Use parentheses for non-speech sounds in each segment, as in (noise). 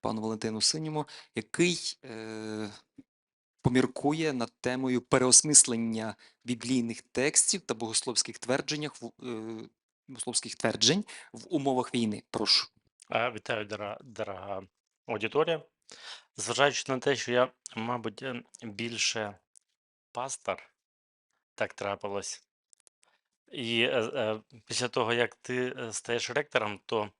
пану Валентину Синьому, який е, поміркує над темою переосмислення біблійних текстів та богословських твердженнях е, богословських тверджень в умовах війни. Прошу. Е, Вітаю, дорога, дорога аудиторія. Зважаючи на те, що я, мабуть, е, більше пастор, так трапилось. І е, е, після того, як ти стаєш ректором, то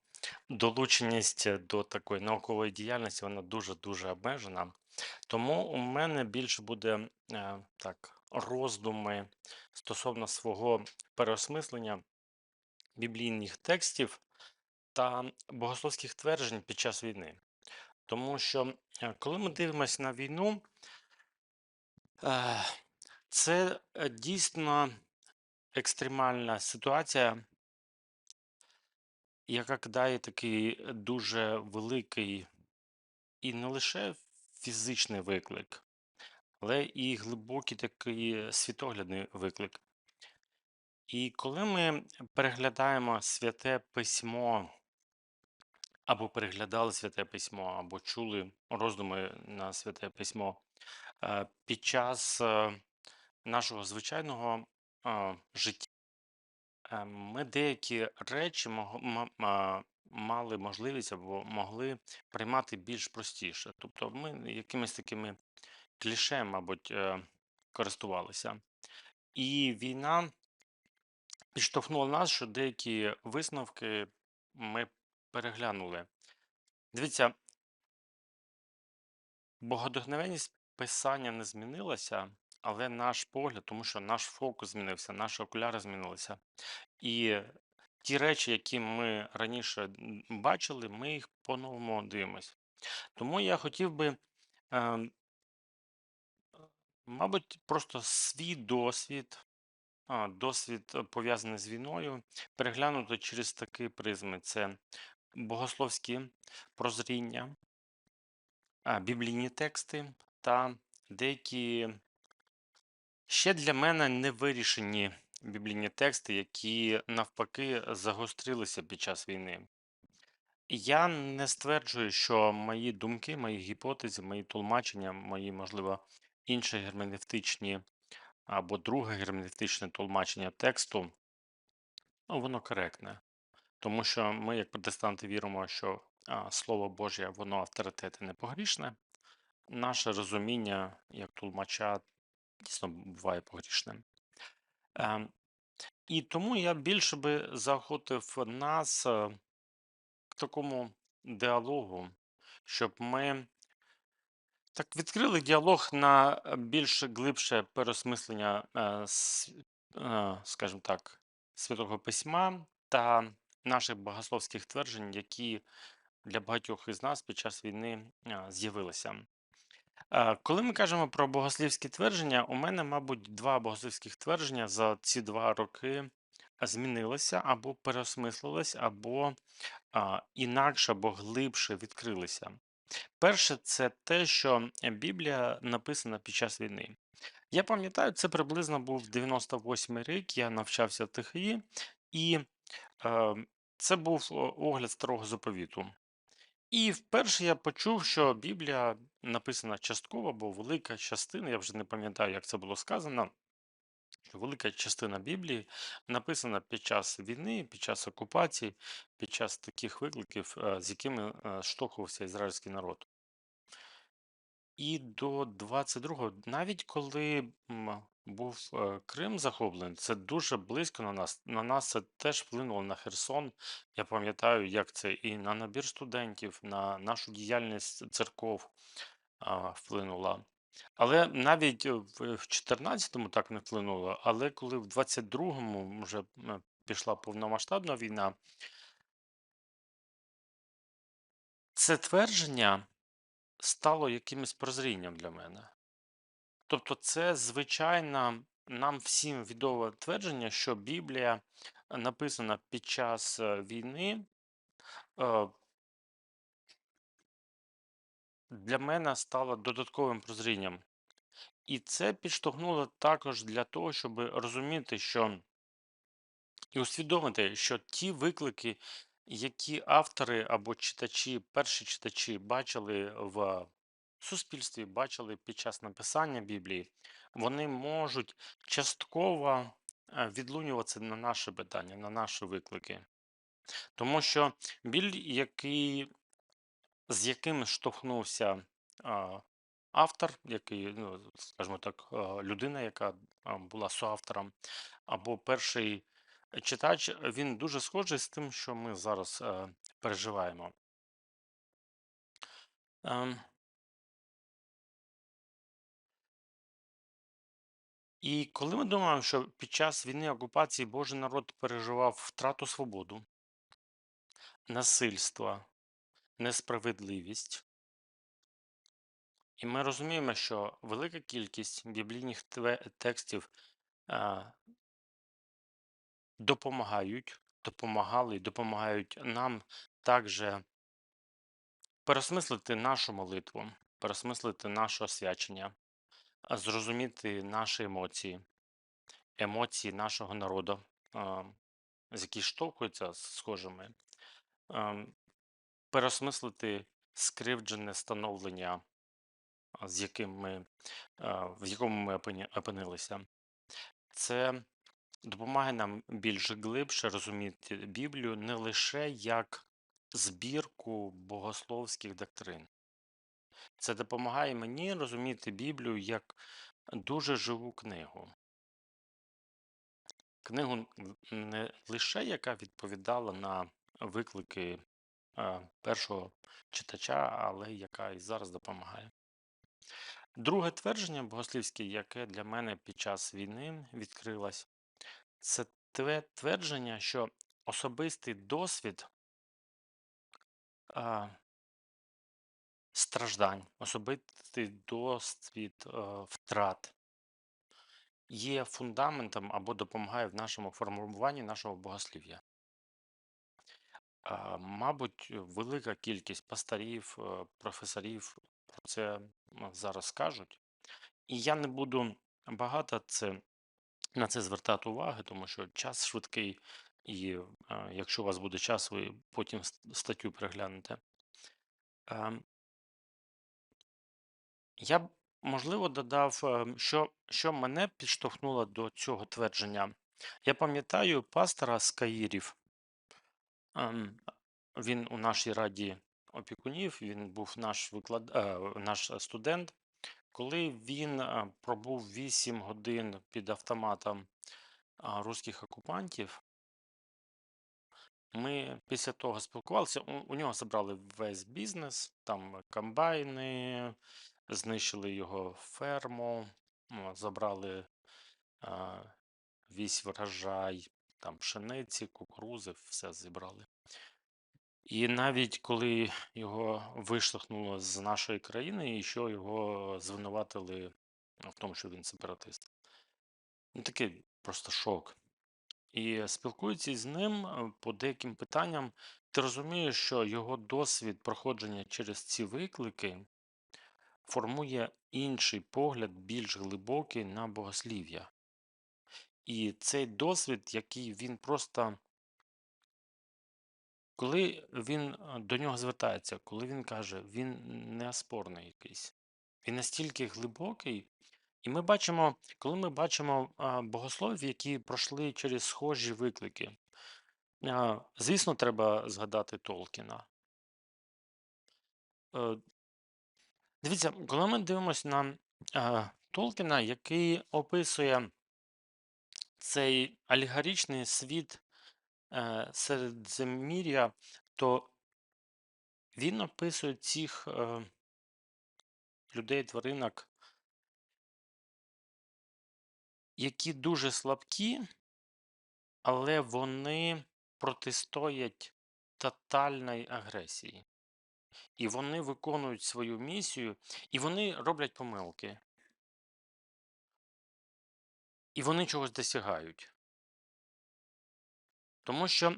долученість до такої наукової діяльності вона дуже-дуже обмежена. Тому у мене більше буде е, так, роздуми стосовно свого переосмислення біблійних текстів та богословських тверджень під час війни. Тому що е, коли ми дивимося на війну, е, це е, дійсно екстремальна ситуація, яка кидає такий дуже великий і не лише фізичний виклик, але і глибокий такий світоглядний виклик. І коли ми переглядаємо святе письмо, або переглядали святе письмо, або чули роздуми на святе письмо е, під час е, нашого звичайного е, життя, е, ми деякі речі мали можливість або могли приймати більш простіше. Тобто ми якимись такими кліше, мабуть, е, користувалися. І війна підштовхнула нас, що деякі висновки ми переглянули. Дивіться, богодухновенність писання не змінилася, але наш погляд, тому що наш фокус змінився, наші окуляри змінилися. І ті речі, які ми раніше бачили, ми їх по-новому дивимося. Тому я хотів би, ем, мабуть, просто свій досвід, досвід е, пов'язаний з війною, переглянути через такі призми: це богословські прозріння, біблійні тексти та деякі ще для мене не вирішені біблійні тексти, які навпаки загострилися під час війни. Я не стверджую, що мої думки, мої гіпотези, мої тлумачення, мої, можливо, інші герменевтичні або друге герменевтичне тлумачення тексту, ну, воно коректне. Тому що ми, як протестанти, віримо, що а, Слово Боже, воно авторитет і непогрішне. Наше розуміння як тлумача дійсно буває погрішним. Ем, і тому я більше би заохотив нас е, к такому діалогу, щоб ми так відкрили діалог на е, більш глибше переосмислення, е, скажімо так, Святого Письма та наших богословських тверджень, які для багатьох із нас під час війни з'явилися. Е, Коли ми кажемо про богослівські твердження, у мене, мабуть, два богослівських твердження за ці два роки змінилися або переосмислились, або інакше або глибше відкрилися. Перше, це те, що Біблія написана під час війни. Я пам'ятаю, це приблизно був 98 рік, я навчався в ТХІ, і е, це був огляд старого заповіту. І вперше я почув, що Біблія написана частково, або велика частина, я вже не пам'ятаю, як це було сказано. Велика частина Біблії написана під час війни, під час окупації, під час таких викликів, е, з якими е, штовхувався ізраїльський народ. І до 22-го, навіть коли був е, Крим захоплений, це дуже близько на нас. На нас це теж вплинуло на Херсон. Я пам'ятаю, як це і на набір студентів, на нашу діяльність церков а, вплинуло. Але навіть е, в в 14-му так не вплинуло. Але коли в 22-му вже м, пішла повномасштабна війна, це твердження стало якимось прозрінням для мене. Тобто, це звичайно нам всім відоме твердження, що Біблія написана під час е, війни. е, Для мене стало додатковим прозрінням. І це підштовхнуло також для того, щоб розуміти, що і усвідомити, що ті виклики, які автори або читачі, перші читачі бачили в суспільстві, бачили під час написання Біблії, вони можуть частково е, відлунюватися на наші питання, на наші виклики. Тому що біль, який, з яким штовхнувся а, автор, який, ну, скажімо так, людина, яка а, була соавтором, або перший читач, він дуже схожий з тим, що ми зараз е, переживаємо. Ем, І коли ми думаємо, що під час війни окупації Божий народ переживав втрату свободу, насильство, несправедливість, і ми розуміємо, що велика кількість біблійних текстів допомагають, допомагали і допомагають нам також переосмислити нашу молитву, переосмислити наше освячення, зрозуміти наші емоції, емоції нашого народу, з які штовхуються схожими, переосмислити скривджене становлення, з яким ми, в якому ми опинилися. Це допомагає нам більш глибше розуміти Біблію не лише як збірку богословських доктрин. Це допомагає мені розуміти Біблію як дуже живу книгу. Книгу не лише яка відповідала на виклики першого читача, але яка і зараз допомагає. Друге твердження богослівське, яке для мене під час війни відкрилось, це те твердження, що особистий досвід а, страждань, особистий досвід е, втрат є фундаментом або допомагає в нашому формуванні нашого богослів'я. Мабуть, велика кількість пасторів, е, професорів про це зараз скажуть. І я не буду багато це, на це звертати уваги, тому що час швидкий, і е, якщо у вас буде час, ви потім ст- статтю переглянете. Ем, Я б, можливо, додав, ем, що, що мене підштовхнуло до цього твердження. Я пам'ятаю пастора з Каїрів. Він у нашій раді опікунів, він був наш виклад... е, наш студент. Коли він е, пробув 8 годин під автоматом руських окупантів, ми після того спілкувалися. У, нього забрали весь бізнес, там комбайни, знищили його ферму, забрали а, весь врожай, там пшениці, кукурузи, все зібрали. І навіть коли його виштовхнуло з нашої країни, і що його звинуватили в тому, що він сепаратист. Ну, такий просто шок. І спілкуючись з ним е, по деяким питанням, ти розумієш, що його досвід проходження через ці виклики формує інший погляд, більш глибокий на богослів'я. І цей досвід, який він просто, коли він до нього звертається, коли він каже, він неоспорний якийсь, він настільки глибокий. І ми бачимо, коли ми бачимо богословів, які пройшли через схожі виклики. Звісно, треба згадати Толкіна. Е, Дивіться, коли ми дивимося на Толкіна, який описує цей алегоричний світ е, Середземір'я, то він описує цих е, людей, тваринок, які дуже слабкі, але вони протистоять тотальній агресії. І вони виконують свою місію, і вони роблять помилки. І вони чогось досягають. Тому що,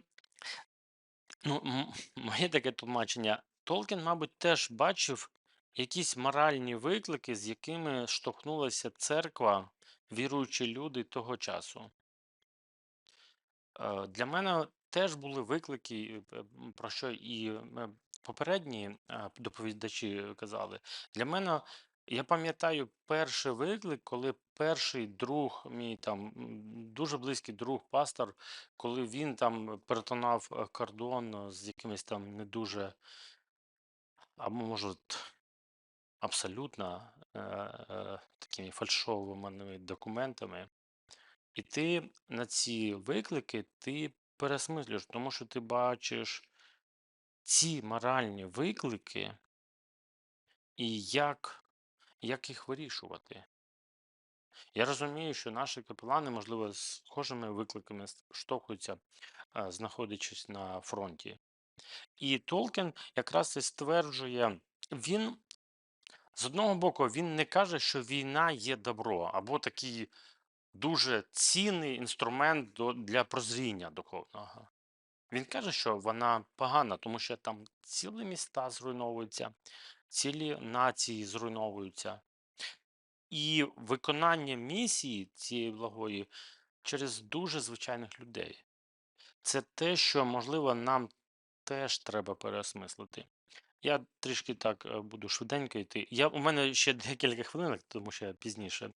ну, (laughs) моє таке тлумачення, Толкін, мабуть, теж бачив якісь моральні виклики, з якими штовхнулася церква, віруючі люди того часу. Е, Для мене теж були виклики, е, про що і е, попередні е, доповідачі казали. Для мене, я пам'ятаю перший виклик, коли перший друг, мій там дуже близький друг, пастор, коли він там перетинав е, кордон з якимись там не дуже, а може, абсолютно е, е, такими фальшованими документами. І ти на ці виклики ти пересмислюєш, тому що ти бачиш ці моральні виклики і як, як їх вирішувати. Я розумію, що наші капелани, можливо, з схожими викликами штовхуються, знаходячись на фронті. І Толкін якраз і стверджує, він з одного боку він не каже, що війна є добро, або такий дуже цінний інструмент для прозріння духовного. Він каже, що вона погана, тому що там цілі міста зруйновуються, цілі нації зруйновуються. І виконання місії цієї благої через дуже звичайних людей. Це те, що, можливо, нам теж треба переосмислити. Я трішки так е, буду швиденько йти. Я, у мене ще (laughs) декілька хвилин, тому що я пізніше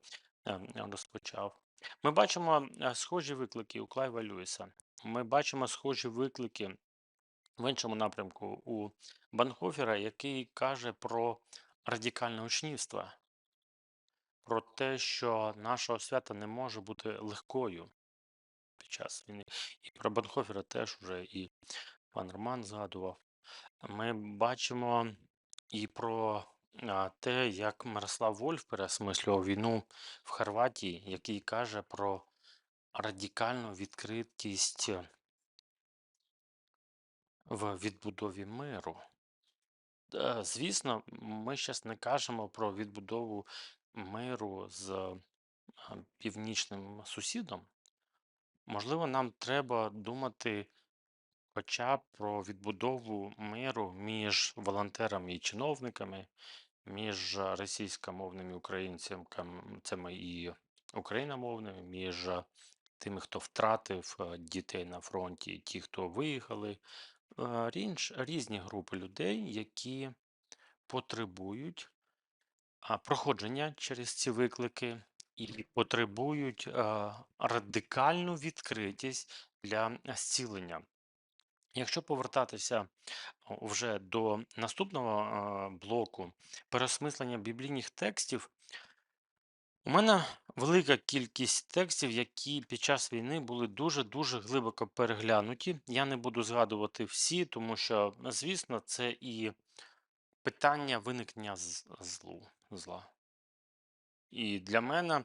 е, розпочав. Ми бачимо е, схожі виклики у Клайва Льюіса. Ми бачимо схожі виклики в іншому напрямку у Банхофера, який каже про радикальне учнівство, про те, що наша освята не може бути легкою під час війни. І про Банхофера теж вже і пан Роман згадував. Ми бачимо і про те, як Мирослав Вольф переосмислював війну в Хорватії, який каже про радикальну відкритість в відбудові миру. Е, Звісно, ми зараз не кажемо про відбудову миру з північним сусідом. Можливо, нам треба думати хоча б про відбудову миру між волонтерами і чиновниками, між російськомовними українцями і україномовними, між тими, хто втратив дітей на фронті, ті, хто виїхали. Е, Різні групи людей, які потребують проходження через ці виклики і потребують радикальну відкритість для зцілення. Якщо повертатися вже до наступного блоку переосмислення біблійних текстів, у мене велика кількість текстів, які під час війни були дуже-дуже глибоко переглянуті. Я не буду згадувати всі, тому що, звісно, це і питання виникнення злу, зла. І для мене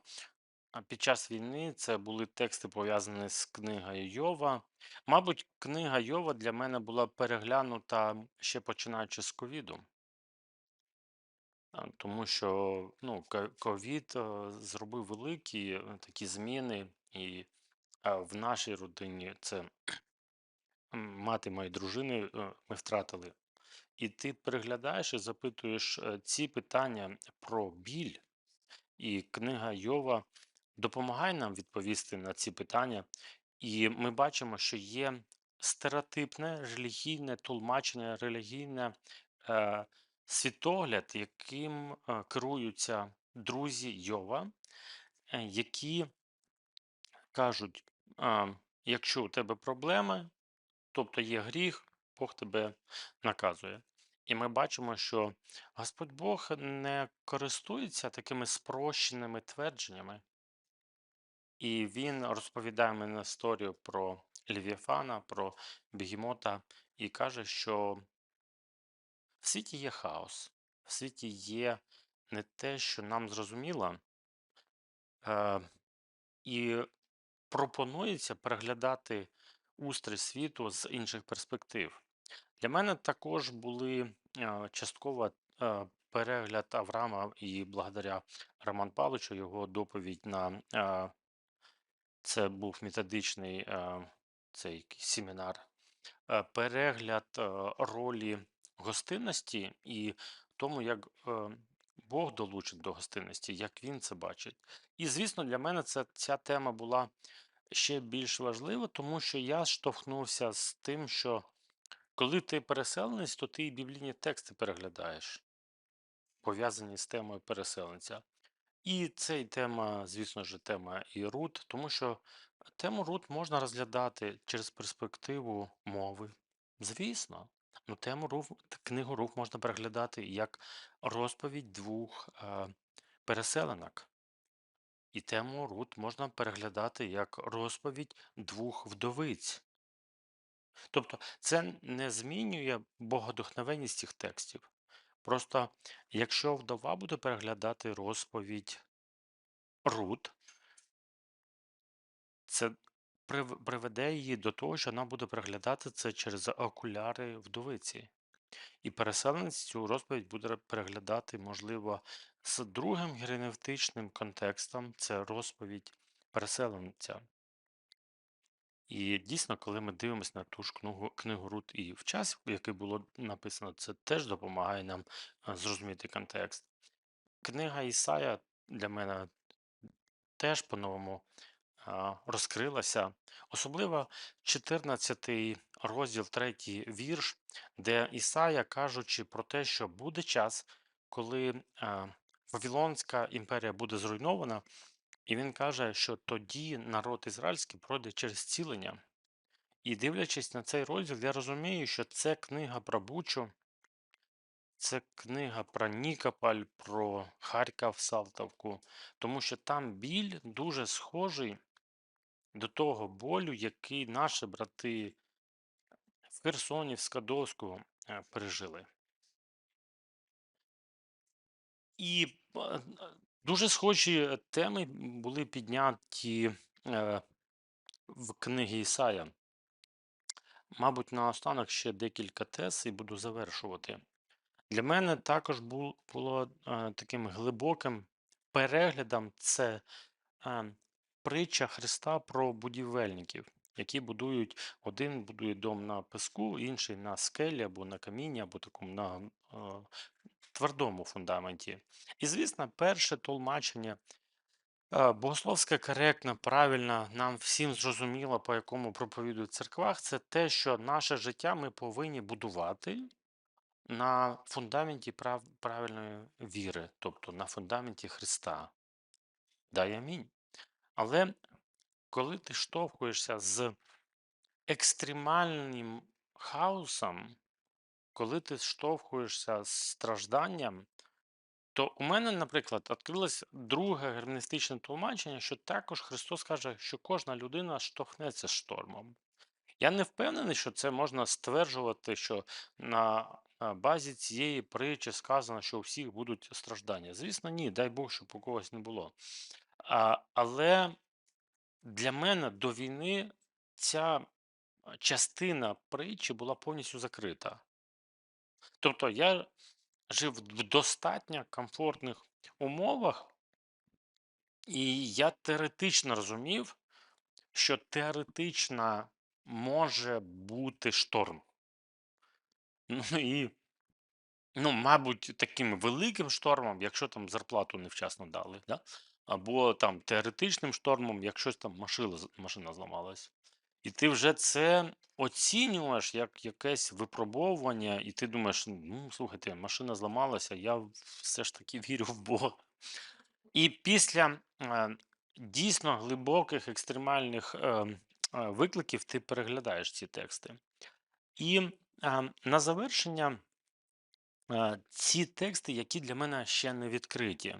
під час війни це були тексти пов'язані з книгою Йова. Мабуть, книга Йова для мене була переглянута ще починаючи з ковіду, тому що ну, ко- ковід зробив великі е, такі зміни, і в нашій родині це мати моєї дружини е, ми втратили. І ти переглядаєш і запитуєш е, ці питання про біль. І книга Йова допомагає нам відповісти на ці питання. І ми бачимо, що є стереотипне релігійне тлумачення, релігійне світогляд, яким е, керуються друзі Йова, е, які кажуть: якщо у тебе проблеми, тобто є гріх, Бог тебе наказує. І ми бачимо, що Господь Бог не користується такими спрощеними твердженнями, і він розповідає мені історію про Левіафана, про Бегемота, і каже, що в світі є хаос, в світі є не те, що нам зрозуміло, е, і пропонується переглядати устрій світу з інших перспектив. Для мене також були е, частково е, перегляд Авраама і благодаря Роман Павловичу його доповідь на е, це був методичний е, цей семінар. е, Перегляд е, ролі гостинності і тому, як е, Бог долучить до гостинності, як він це бачить. І звісно, для мене це ця тема була ще більш важливо, тому що я штовхнувся з тим, що коли ти переселенець, то ти і біблійні тексти переглядаєш, пов'язані з темою переселенця. І це і тема, звісно ж, тема і Рут, тому що тему Рут можна розглядати через перспективу мови. Звісно, ну тему Руф, книгу Руф можна переглядати як розповідь двох е, переселенок. І тему Рут можна переглядати як розповідь двох вдовиць. Тобто це не змінює богодухновенність цих текстів. Просто якщо вдова буде переглядати розповідь Рут, це прив- приведе її до того, що вона буде переглядати це через окуляри вдовиці. І переселенець цю розповідь буде переглядати, можливо, з другим герменевтичним контекстом це розповідь переселенця. І дійсно, коли ми дивимося на ту ж книгу, книгу Рут і в час, в який було написано, це теж допомагає нам а, зрозуміти контекст. Книга Ісая для мене теж по-новому розкрилася, особливо 14 розділ, 3 вірш, де Ісая, кажучи про те, що буде час, коли Вавилонська імперія буде зруйнована, і він каже, що тоді народ ізраїльський пройде через цілення. І дивлячись на цей розділ, я розумію, що це книга про Бучу, це книга про Нікополь, про Харків, Салтовку, тому що там біль дуже схожий до того болю, який наші брати в Херсоні, в Скадовську е, пережили. І дуже схожі теми були підняті е, в книгі Ісая. Мабуть, наостанок ще декілька тез і буду завершувати. Для мене також було е, таким глибоким переглядом це притча Христа про будівельників, які будують один будує дом на песку, інший на скелі або на камінні, або такому на е, твердому фундаменті. І, звісно, перше толмачення е, богословське коректно, правильно, нам всім зрозуміло, по якому проповідують церквах, це те, що наше життя ми повинні будувати на фундаменті прав правильної віри, тобто на фундаменті Христа. Дай амінь. Але коли ти штовхуєшся з екстремальним хаосом, коли ти штовхуєшся з стражданням, то у мене, наприклад, відкрилось друге герменевтичне тлумачення, що також Христос каже, що кожна людина штовхнеться штормом. Я не впевнений, що це можна стверджувати, що на базі цієї притчі сказано, що у всіх будуть страждання. Звісно, ні, дай Бог, щоб у когось не було. Але для мене до війни ця частина притчі була повністю закрита. Тобто я жив в достатньо комфортних умовах, і я теоретично розумів, що теоретично може бути шторм. Ну і, ну, мабуть, таким великим штормом, якщо там зарплату невчасно дали, да? Або там теоретичним штормом, якщо там машина, машина зламалась. І ти вже це оцінюєш як якесь випробовування, і ти думаєш, ну, слухайте, машина зламалася, я все ж таки (laughs) вірю в Бога. І після е, дійсно глибоких екстремальних е, е, викликів ти переглядаєш ці тексти. І е, на завершення е, ці тексти, які для мене ще не відкриті.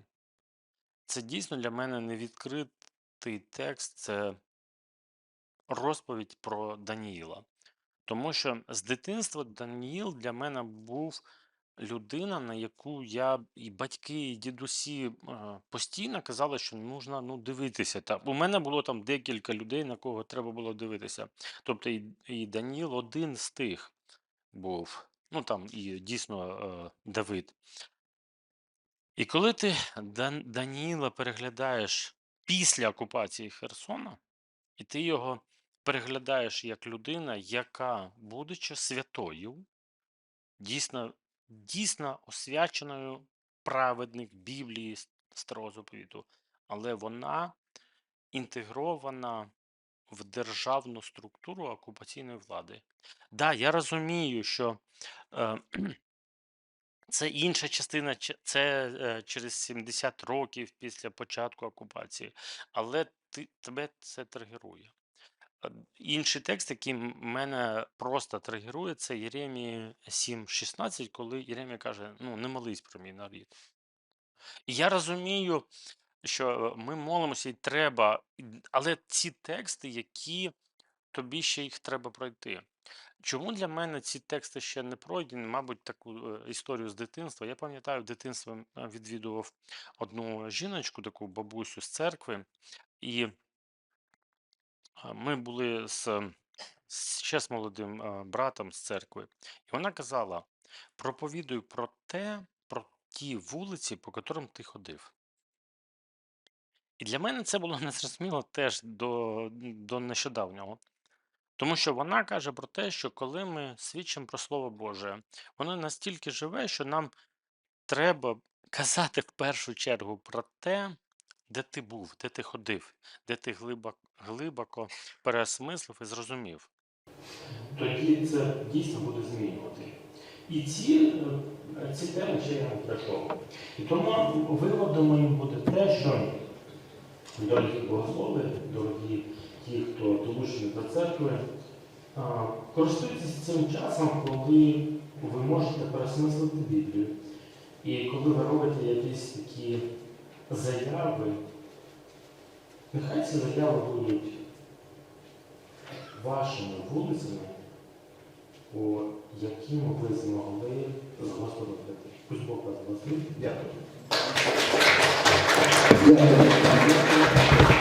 Це дійсно для мене невідкритий текст, це розповідь про Даніїла. Тому що з дитинства Даніїл для мене був людина, на яку я і батьки, і дідусі постійно казали, що нужно ну, дивитися. Та у мене було там декілька людей, на кого треба було дивитися. Тобто і, і Даніїл один з тих був. Ну там і дійсно е, Давид. І коли ти Дан, Даніїла переглядаєш після окупації Херсона, і ти його переглядаєш як людина, яка, будучи святою, дійсно, дійсно освяченою праведник Біблії старого заповіту, але вона інтегрована в державну структуру окупаційної влади. Да, я розумію, що е, це інша частина, це е, через 70 років після початку окупації, але ти, тебе це тригерує. Е, Інший текст, який мене просто тригерує, це Єремії 7.16, коли Єремія каже: ну, не молись про мій народ. І я розумію, що ми молимося і треба, але ці тексти, які тобі ще їх треба пройти. Чому для мене ці тексти ще не пройдені? Мабуть, таку е, історію з дитинства. Я пам'ятаю, в дитинстві е, відвідував одну жіночку, таку бабусю з церкви, і ми були з, ем, ще з молодим е, братом з церкви. І вона казала: проповідуй про те, про ті вулиці, по котрим ти ходив. І для мене це було (laughs) незрозуміло теж до, до нещодавнього. Тому що вона каже про те, що коли ми свідчимо про Слово Боже, воно настільки живе, що нам треба казати в першу чергу про те, де ти був, де ти ходив, де ти глибоко, глибоко переосмислив і зрозумів. Тоді це дійсно буде змінювати. І ці, е, ці теми ще я не пройшов. І тому виводом моїм буде те, що дорогі богослови, дорогі ті, хто долучені до церкви, користуйтесь цим часом, коли ви можете пересмислити Біблію. І коли ви робите якісь такі заяви, нехай ці заяви будуть вашими вулицями, по яким ви змогли з Господом прийти. Пусть Бог вас благословить. Дякую. Дякую.